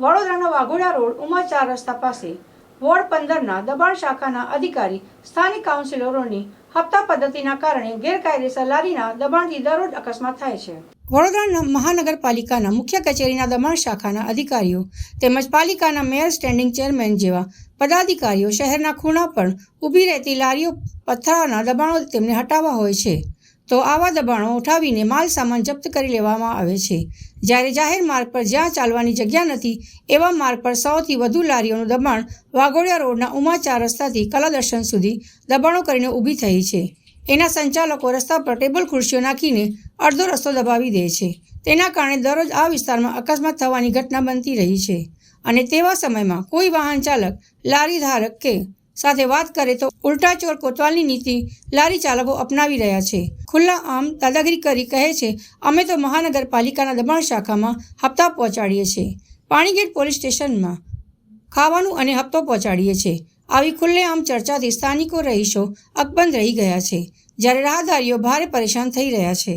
વડોદરાના વાઘોડા રોડ ઉમા ચાર રસ્તા પાસે વોર્ડ પંદરના દબાણ શાખાના અધિકારી, સ્થાનિક કાઉન્સિલરોની હપ્તા પદ્ધતિના કારણે ગેરકાયદેસર લારીના દબાણથી દરરોજ અકસ્માત થાય છે. વડોદરા મહાનગરપાલિકાના મુખ્ય કચેરીના દબાણ શાખાના અધિકારીઓ તેમજ પાલિકાના મેયર, સ્ટેન્ડિંગ ચેરમેન જેવા પદાધિકારીઓ શહેરના ખૂણા પર ઊભી રહેતી લારીઓ પથ્થરાના દબાણો તેમને હટાવવા હોય છે. તો આવા દબાણો ઉઠાવીને માલ સામાન જપ્ત કરી લેવામાં આવે છે. જ્યારે જાહેર માર્ગ પર જ્યાં ચાલવાની જગ્યા નથી, એવા માર્ગ પર સૌથી વધુ લારીઓનું દબાણ વાઘોડિયા રોડના ઉમાચાર રસ્તાથી કલાદર્શન સુધી દબાણો કરીને ઊભી થઈ છે. એના સંચાલકો રસ્તા પર ટેબલ ખુરશીઓ નાખીને અડધો રસ્તો દબાવી દે છે. તેના કારણે દરરોજ આ વિસ્તારમાં અકસ્માત થવાની ઘટના બનતી રહી છે. અને તેવા સમયમાં કોઈ વાહન ચાલક, લારી ધારક કે સાથે વાત કરે તો ઉલટા ચોર કોતવાલની નીતિ લારી ચાલકો અપનાવી રહ્યા છે. ખુલ્લા આમ દાદાગીરી કરી કહે છે, અમે તો મહાનગરપાલિકાના દબાણ શાખામાં હપ્તા પહોંચાડીએ છીએ પાણીગેટ પોલીસ સ્ટેશનમાં ખાવાનું અને હપ્તો પહોંચાડીએ છીએ આવી ખુલ્લેઆમ ચર્ચાથી સ્થાનિકો રહીશો અકબંધ રહી ગયા છે. જ્યારે રાહદારીઓ ભારે પરેશાન થઈ રહ્યા છે.